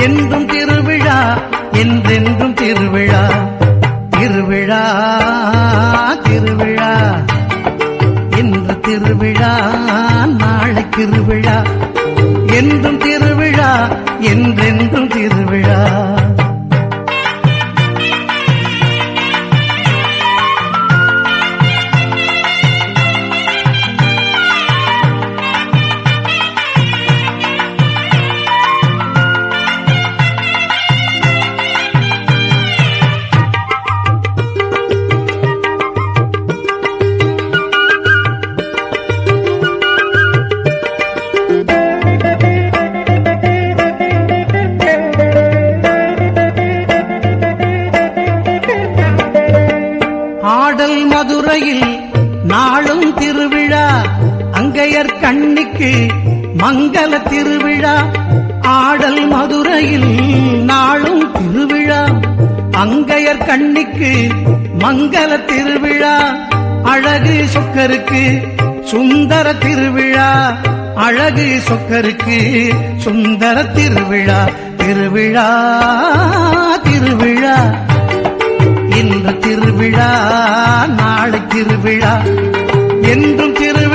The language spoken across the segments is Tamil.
என்றும் திருவிழா என்றென்றும் திருவிழா. திருவிழா திருவிழா. இன்று திருவிழா நாளை திருவிழா. என்றும் திருவிழா என்றென்றும் திருவிழா. நாளும் திருவிழா. அங்கையர் கண்ணிக்கு மங்கள திருவிழா. ஆடல் மதுரையில் நாளும் திருவிழா. அங்கையர் கண்ணிக்கு மங்கள திருவிழா. அழகு சொக்கருக்கு சுந்தர திருவிழா. அழகு சொக்கருக்கு சுந்தர திருவிழா. திருவிழா திருவிழா. இன்று திருவிழா நாளை திருவிழா. என்றும் திரு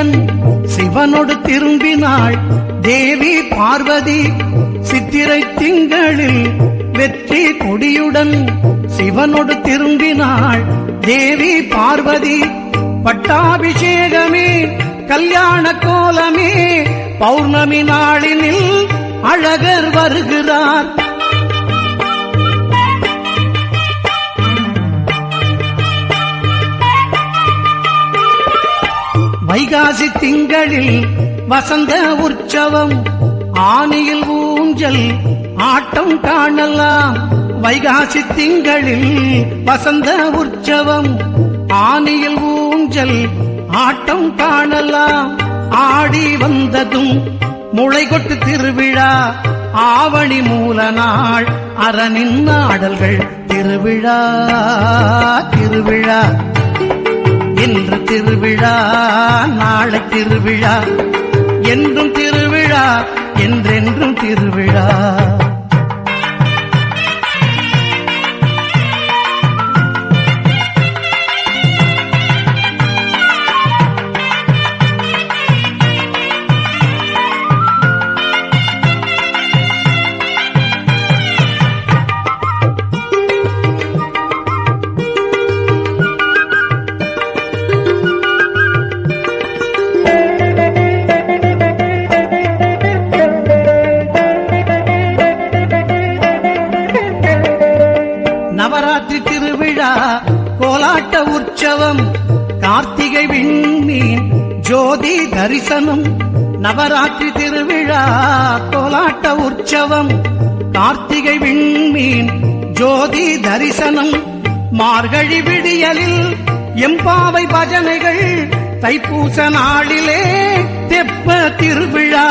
கொடியுடன் சிவனோடு திரும்பினாள். தேவி பார்வதி சித்திரை திங்களில் வெற்றி கொடியுடன் சிவனோடு திரும்பினாள். தேவி பார்வதி பட்டாபிஷேகமே கல்யாண கோலமே பௌர்ணமி நாளினில் அழகர் வருகிறார். வைகாசி திங்களில் வசந்த உற்சவம் ஆனியில் ஊஞ்சல் ஆட்டம் காணலாம். வைகாசி திங்களில் வசந்த உற்சவம் ஆனியில் ஊஞ்சல் ஆட்டம் காணலாம். ஆடி வந்ததும் முளை கொட்டு திருவிழா ஆவணி மூல நாள் அரணின் ஆடல்கள் திருவிழா திருவிழா. இன்று திருவிழா நாளை திருவிழா என்றும் திருவிழா என்றென்றும் திருவிழா. நவராத்திரி திருவிழா கோலாட்ட உற்சவம் கார்த்திகை விண்மீன் ஜோதி தரிசனம். நவராத்திரி திருவிழா கோலாட்ட உற்சவம் கார்த்திகை விண்மீன் ஜோதி தரிசனம். மார்கழி விடியலில் எம்பாவை பஜனைகள் தைப்பூச நாளிலே தெப்ப திருவிழா.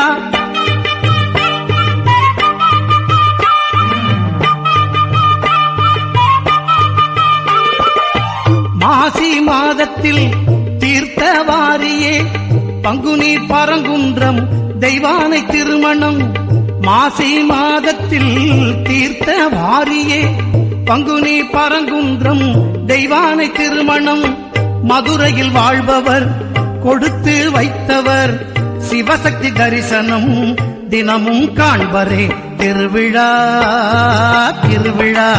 மாசி மாதத்தில் தீர்த்த வாரியே பங்குனி பரங்குன்றம் தெய்வானை திருமணம். மாசி மாதத்தில் தீர்த்த வாரியே பங்குனி பரங்குன்றம் தெய்வானை திருமணம். மதுரையில் வாழ்பவர் கொடுத்து வைத்தவர். சிவசக்தி தரிசனம் தினமும் காண்பரே. திருவிழா திருவிழா.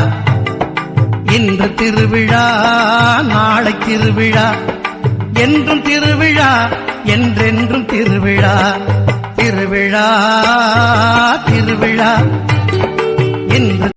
இன்று திருவிழா நாளை திருவிழா. என்றும் திருவிழா என்றென்றும் திருவிழா. திருவிழா திருவிழா. இன்று